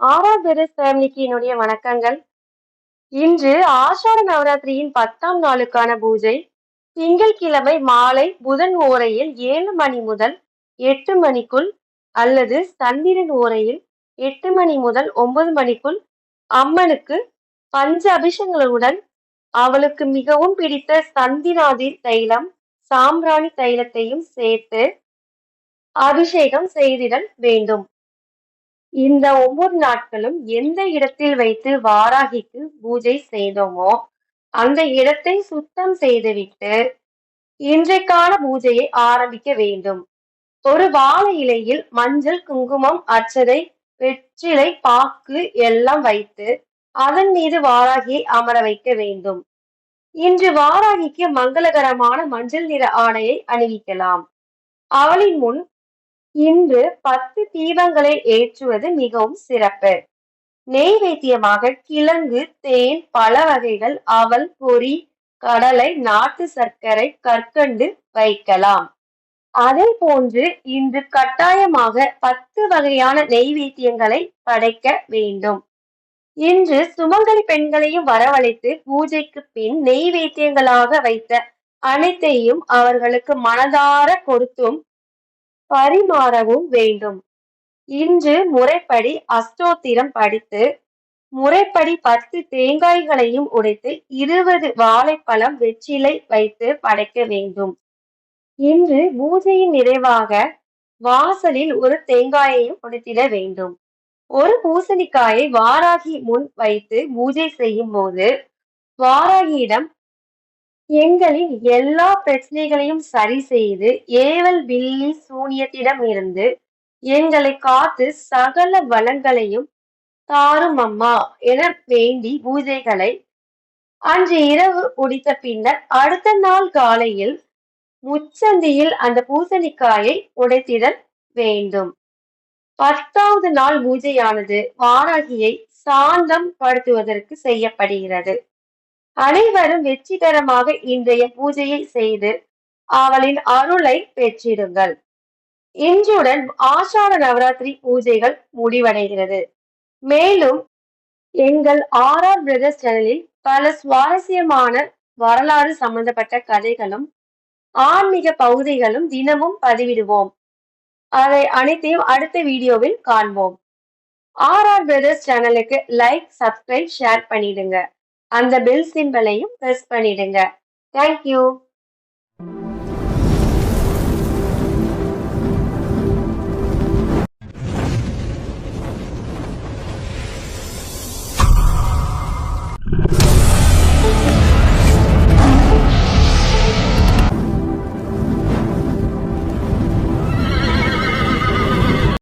Brothers ஃபேமிலிக்கு என்னுடைய வணக்கங்கள். இன்று ஆஷாட நவராத்திரியின் பத்தாம் நாளுக்கான பூஜை. திங்கட்கிழமை மாலை புதன் ஓரையில் ஏழு மணி முதல் எட்டு மணிக்குள் அல்லது சந்திரன் ஓரையில் எட்டு மணி முதல் ஒன்பது மணிக்குள் அம்மனுக்கு பஞ்ச அபிஷங்களுடன் அவளுக்கு மிகவும் பிடித்த சந்திராதி தைலம் சாம்பிராணி தைலத்தையும் சேர்த்து அபிஷேகம் செய்திடல் வேண்டும். இந்த ஒவ்வொரு நாட்களும் எந்த இடத்தில் வைத்து வாராகிக்கு பூஜை செய்தோமோ அந்த இடத்தை சுத்தம் செய்துவிட்டு இன்றைக்கான பூஜையை ஆரம்பிக்க வேண்டும். ஒரு வாழை இலையில் மஞ்சள் குங்குமம் அச்சதை வெற்றிலை பாக்கு எல்லாம் வைத்து அதன் மீது வாராகியை அமர வைக்க வேண்டும். இன்று வாராகிக்கு மங்களகரமான மஞ்சள் நிற ஆடையை அணிவிக்கலாம். அவளின் முன் இன்று பத்து தீபங்களை ஏற்றுவது மிகவும் சிறப்பு. நெய்வேத்தியமாக கிழங்கு தேன் பல வகைகள் அவல் பொறி கடலை நாட்டு சர்க்கரை கற்கண்டு வைக்கலாம். அதே போன்று இன்று கட்டாயமாக பத்து வகையான நெய்வேத்தியங்களை படைக்க வேண்டும். இன்று சுமங்கலி பெண்களையும் வரவழைத்து பூஜைக்கு பின் நெய்வேத்தியங்களாக வைத்த அனைத்தையும் அவர்களுக்கு மனதார கொடுத்தும் பரிமாறவும் வேண்டும். இன்று முறைப்படி அஷ்டோத்திரம் படித்து முறைப்படி பத்து தேங்காய்களையும் உடைத்து இருபது வாழைப்பழம் வெற்றிலை வைத்து படைக்க வேண்டும். இன்று பூஜையின் நிறைவாக வாசலில் ஒரு தேங்காயையும் உடைத்திட வேண்டும். ஒரு பூசணிக்காயை வாராகி முன் வைத்து பூஜை செய்யும் போது வாராகியிடம் எங்களின் எல்லா பிரச்சனைகளையும் சரி செய்து ஏவல் வில்லி சூனியத்திடம் இருந்து எங்களை காத்து சகல வளங்களையும் தாரும் அம்மா என வேண்டி பூஜைகளை அன்று இரவு முடித்த பின்னர் அடுத்த நாள் காலையில் முச்சந்தியில் அந்த பூசணிக்காயை உடைத்திடல் வேண்டும். பத்தாவது நாள் பூஜையானது வாராகியை சாந்தம் படுத்துவதற்கு செய்யப்படுகிறது. அனைவரும் வெற்றிகரமாக இன்றைய பூஜையை செய்து அவளின் அருளை பெற்றிடுங்கள். இன்றுடன் ஆஷாட நவராத்திரி பூஜைகள் முடிவடைகிறது. மேலும் எங்கள் ஆர் ஆர் பிரதர்ஸ் சேனலில் பல சுவாரஸ்யமான வரலாறு சம்பந்தப்பட்ட கதைகளும் ஆன்மீக பகுதிகளும் தினமும் பதிவிடுவோம். அதை அனைத்தையும் அடுத்த வீடியோவில் காண்போம். ஆர் ஆர் பிரதர்ஸ் சேனலுக்கு லைக் சப்ஸ்கிரைப் ஷேர் பண்ணிடுங்க. அந்த பெல் சிம்பலையும் பிரஸ் பண்ணிடுங்க. Thank you